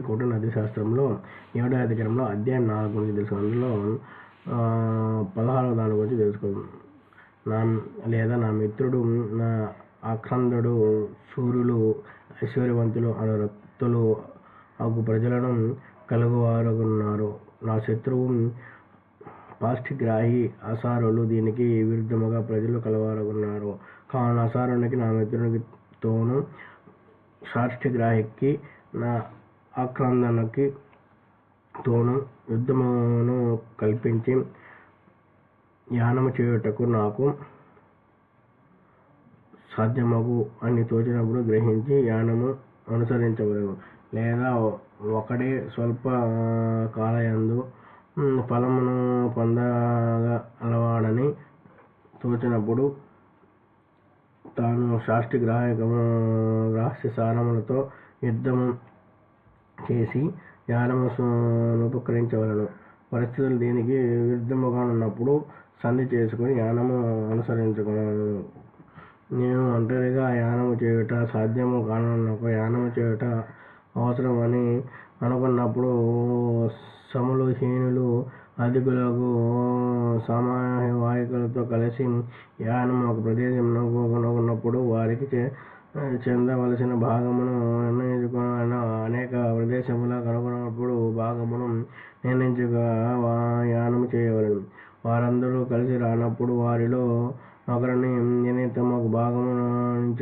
కోట నది శాస్త్రంలో ఏడో అధికారంలో అధ్యాయం నాలుగు గురించి తెలుసు అందులో పదహారవ దాని గురించి తెలుసుకుందాం నా లేదా నా మిత్రుడు నా అక్రందుడు సూర్యులు ఐశ్వర్యవంతులు అనురక్తులు అగు ప్రజలను కలుగువారున్నారు నా శత్రువు పాష్టిగ్రాహి అసారులు దీనికి విరుద్ధముగా ప్రజలు కలవారగున్నారు. కావున అసారునికి నా మిత్రునికి తోను సాష్టిగ్రాహికి నా ఆక్రందనకి తోను యుద్ధమును కల్పించి యానము చేయుటకు నాకు సాధ్యమగు అని తోచినప్పుడు గ్రహించి యానము అనుసరించవలను. లేదా ఒకడే స్వల్ప కాలయందు ఫలమును పొందగలవాడని తోచినప్పుడు తాను షాష్టి గ్రాహకము రహస్య సారములతో యుద్ధము చేసి యానము ఉపకరించవలను పరిస్థితులు దీనికి విరుద్ధముగా ఉన్నప్పుడు సంధి చేసుకుని యానము అనుసరించుకున్నాను నేను ఒంటరిగా యానము చేయుట సాధ్యము కానున్నప్పుడు యానము చేయుట అవసరమని అనుకున్నప్పుడు సములు హీనులు అధికులకు వాహికులతో కలిసి యానం ఒక ప్రదేశంలో ఉన్నప్పుడు వారికి చె- చెందవలసిన భాగమును నిర్ణయించుకోవాలని నిర్ణయించగా నిర్ణయించుక వా- చేయవలెను. వారందరూ కలిసి రానప్పుడు వారిలో ఒకరిని నేను తమకు భాగమును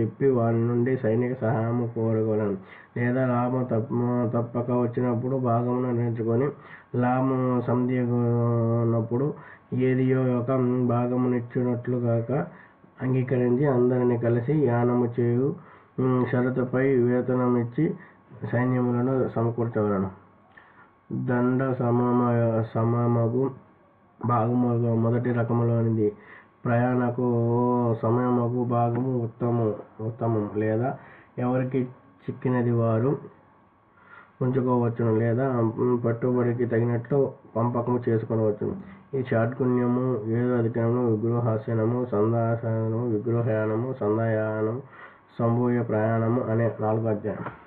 చెప్పి వారి నుండి సైనిక సహాయము కోరగలను. లేదా లాభం తప్ప తప్పక వచ్చినప్పుడు భాగమును నిర్ణయించుకొని లాభం సంధినప్పుడు ఏదియో ఒక భాగమునిచ్చినట్లు కాక అంగీకరించి అందరిని కలిసి యానము చేయు షరతుపై వేతనం ఇచ్చి సైన్యములను సమకూర్చగలను దండ సమమ సమమగు భాగము మొదటి రకములోనిది. ప్రయాణకు సమయమగు భాగము ఉత్తమం ఉత్తమం లేదా ఎవరికి చిక్కినది వారు ఉంచుకోవచ్చును లేదా పట్టుబడికి తగినట్లు పంపకము చేసుకొనవచ్చును. ఈ చాట్కుణ్యము ఏదో అధికారము విగ్రహాసనము సందాసనము విగ్రహయానము సందాయానము సంభూయ ప్రయాణము అనే నాలుగు అధ్యాయం